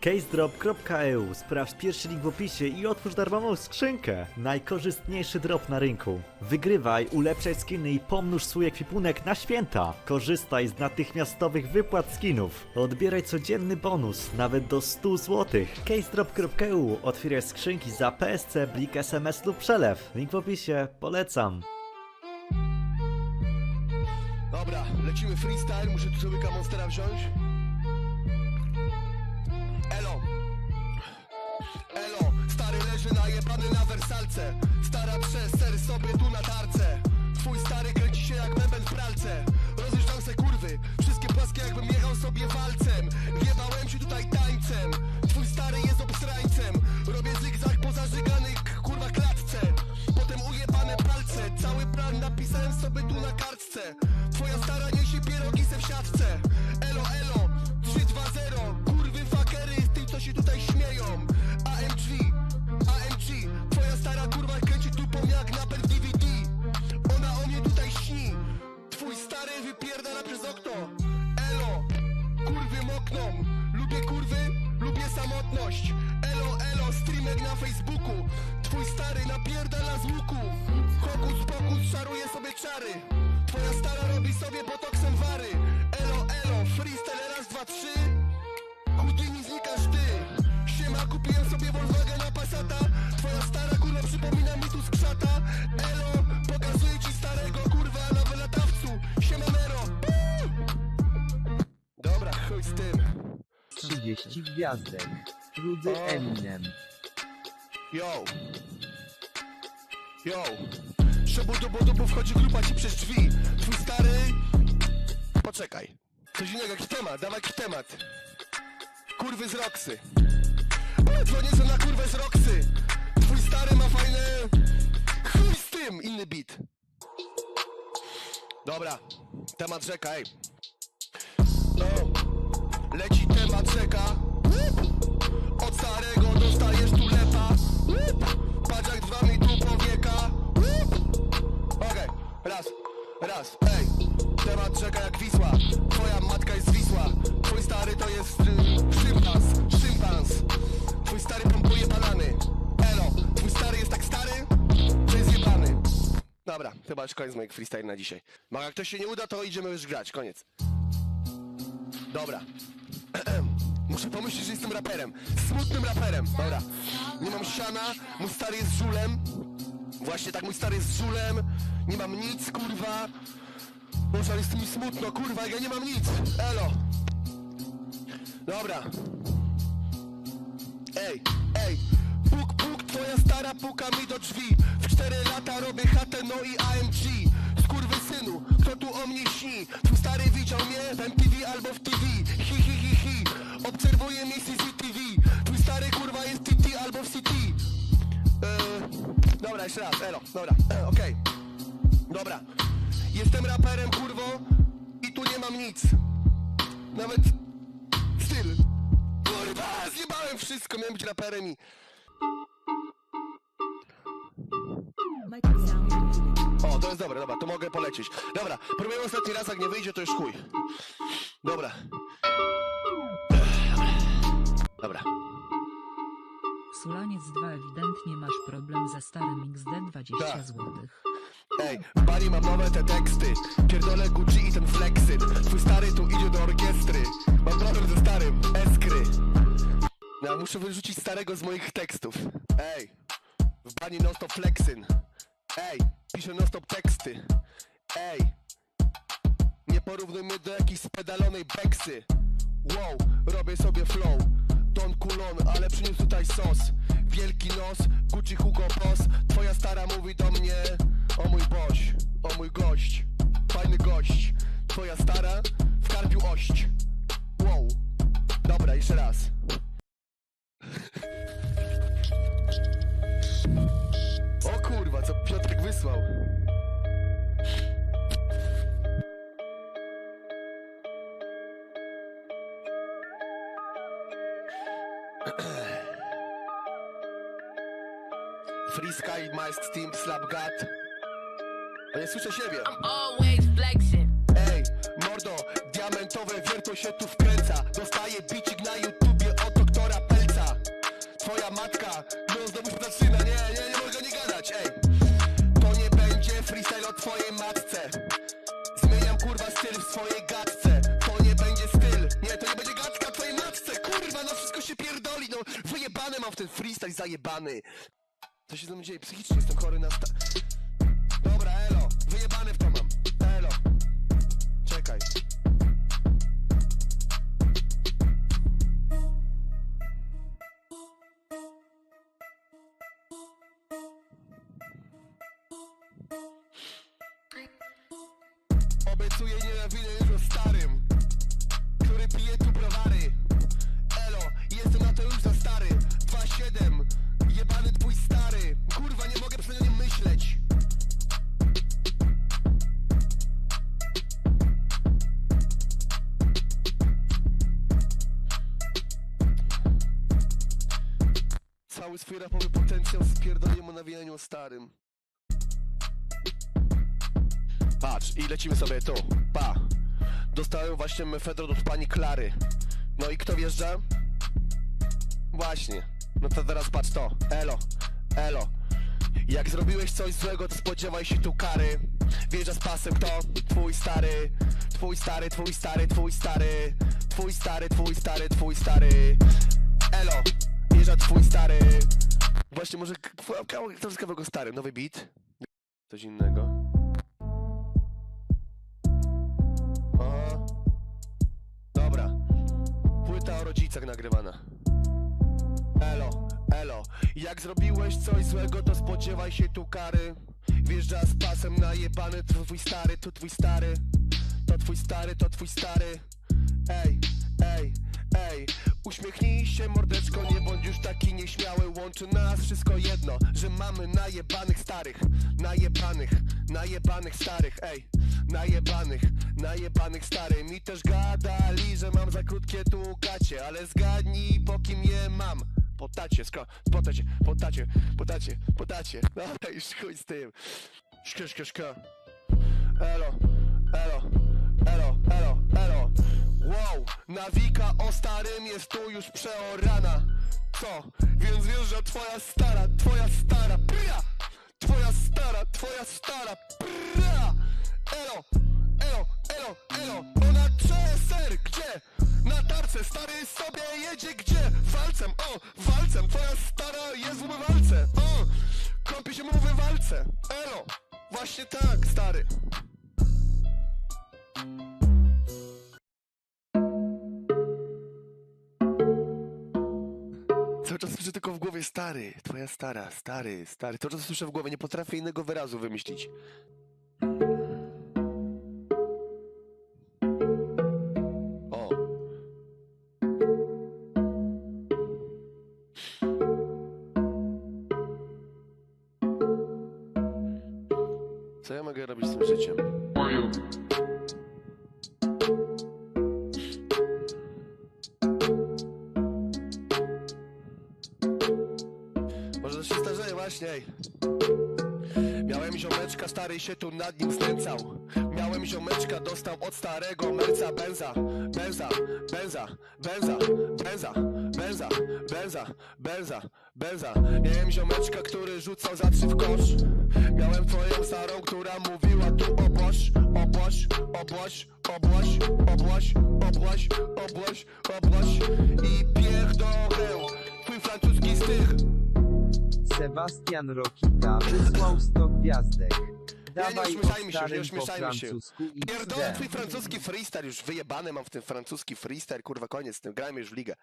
CaseDrop.eu Sprawdź pierwszy link w opisie i otwórz darmową skrzynkę. Najkorzystniejszy drop na rynku. Wygrywaj, ulepszaj skiny i pomnóż swój ekwipunek na święta. Korzystaj z natychmiastowych wypłat skinów. Odbieraj codzienny bonus, nawet do 100 zł. CaseDrop.eu Otwieraj skrzynki za PSC, blik SMS lub przelew. Link w opisie, polecam. Dobra, lecimy freestyle, muszę tu sobie monstera wziąć. Najebany na wersalce. Stara przeser sobie tu na tarce. Na Facebooku. Twój stary napierdala z łuku. Hokus pokus szaruje sobie czary. Twoja stara robi sobie botoksem wary. Elo, elo, freestyle raz, dwa, trzy. Houdini znikasz ty. Siema, kupiłem sobie Volkswagena Passata. Twoja stara kurwa przypomina mi tu skrzata. Elo, pokazuję ci starego kurwa na wylatawcu. Siema Nero. Dobra, chuj z tym. 30 gwiazdek. Rudy. Eminem. Yo! Yo! Szubu dubu dubu wchodzi grupa ci przez drzwi. Twój stary... Poczekaj. Coś innego, jakiś temat, dawaj jakiś temat. Kurwy z Roxy. O, Dzwonię sobie na kurwę z Roxy. Twój stary ma fajne... Chuj z tym! Inny beat. Dobra. Temat rzeka, ej. No. Leci temat rzeka. Od starego dostajesz tu dwa mi tu powieka. Okej, raz, raz, ej. Temat rzeka jak Wisła. Twoja matka jest Wisła. Twój stary to jest y, szympans, szympans. Twój stary pompuje banany. Elo, twój stary jest tak stary, że jest jebany. Dobra, chyba już koniec moich freestyle na dzisiaj. No jak to się nie uda, to idziemy już grać, koniec. Dobra Muszę pomyśleć, że jestem raperem. Smutnym raperem. Dobra. Nie mam siana, mój stary jest żulem. Właśnie tak, mój stary jest żulem. Nie mam nic, kurwa. Boże, ale jest mi smutno, kurwa, ja nie mam nic. Elo. Dobra. Ej, ej. Puk, puk, twoja stara puka mi do drzwi. W cztery lata robię chatę, no i AMG. Skurwy synu, kto tu o mnie śni? Twój stary widział mnie w MTV albo w TV. Jeszcze raz, elo, dobra, e, okej. Dobra. Jestem raperem, kurwo, i tu nie mam nic. Nawet styl. Kurwa, zjebałem wszystko, miałem być raperem i... O, to jest dobre, dobra, to mogę polecieć. Dobra, próbuję ostatni raz, jak nie wyjdzie, to już chuj. Dobra. Dobra. Sulaniec 2 ewidentnie masz problem ze starym XD 20 Tak. zł. Ej, w bani mam nowe te teksty. Pierdolę Gucci i ten flexyn Twój stary tu idzie do orkiestry. Mam problem ze starym, eskry. Ja muszę wyrzucić starego z moich tekstów. Ej, w bani non stop flexyn Ej, piszę non stop teksty. Ej, nie porównuj mnie do jakiejś spedalonej beksy. Wow, robię sobie flow Don Kulon, ale przyniósł tutaj sos. Wielki nos, Gucci Hugo Boss. Twoja stara mówi do mnie O mój boś, o mój gość. Fajny gość. Twoja stara w karpiu ość. Wow. Dobra, jeszcze raz. O kurwa, co Piotrek wysłał Free Sky, Mask Steam, Slap God A nie słyszę siebie. Always flexing. Ej, mordo, diamentowe wiertło się tu wkręca. Dostaję bicik na YouTubie od doktora twoja matka No znowu się zaczyna, nie, nie, nie mogę nie gadać, ej. To nie będzie freestyle o twojej matce. Zmieniam kurwa styl w swojej gadce. To nie będzie styl, nie, to nie będzie gadka twojej matce. Kurwa, no wszystko się pierdoli, no. Wyjebane mam w ten freestyle, zajebany Co się ze mną dzieje? Psychicznie jestem chory na sta... Dobra, elo, wyjebany w to mam. Elo. Czekaj. Obiecuję nienawidzę już o starym Patrz, i lecimy sobie tu. Pa. Dostałem właśnie mefedron od pani Klary. No i kto wjeżdża? Właśnie. No to teraz patrz to. Elo. Elo. Jak zrobiłeś coś złego, to spodziewaj się tu kary. Wjeżdża z pasem kto? Twój stary. Twój stary, twój stary, twój stary. Twój stary, twój stary, twój stary. Elo. Wjeżdża twój stary. Właśnie może k- k- k- kto z kawałego stary? Nowy beat? Coś innego. Aha. Dobra. Płyta o rodzicach nagrywana. Elo, elo. Jak zrobiłeś coś złego, to spodziewaj się tu kary. Wjeżdża z pasem najebany, to twój stary, to twój stary. To twój stary, to twój stary. Ej, ej, ej. Uśmiechnij się mordeczko, nie bądź już taki nieśmiały Łączy nas wszystko jedno, że mamy najebanych starych Najebanych, najebanych starych, ej Najebanych, najebanych starych. Mi też gadali, że mam za krótkie tu gacie Ale zgadnij po kim je mam. Po tacie, sko, po tacie, po tacie, po tacie, po tacie. Dobra, już chuj z tym. Szka, szka, szka. Elo, elo, elo, elo, elo Wow, nawika o starym jest tu już przeorana. Co? Więc wiesz, że twoja stara, twoja stara, pria Twoja stara, twoja stara, pria Elo, elo, elo, elo! Ona CSR, gdzie? Na tarce, stary sobie jedzie gdzie? Walcem, o, walcem! Twoja stara jest w umywalce, o! Kąpie się mu w walce, elo Właśnie tak, stary stary, twoja stara, stary, stary. Cały czas słyszę w głowie, nie potrafię innego wyrazu wymyślić. O. Co ja mogę robić z tym życiem? Stary się tu nad nim znęcał. Miałem ziomeczka, dostał od starego merca benza. Benza, benza, benza, benza, benza, benza, benza, benza. Miałem ziomeczka, który rzucał za trzy w kosz. Miałem twoją starą, która mówiła tu oboś, oboś, oboś, oboś, oboś, oboś, oboś, oboś I pierdolę, twój francuski stych Sebastian Rokita wysłał 100 gwiazdek. Nie Dawaj ośmieszajmy o się, nie po ośmieszajmy się. Pierdolę twój francuski freestyle, już wyjebany mam w tym francuski freestyle, kurwa koniec z tym, grajmy już w ligę.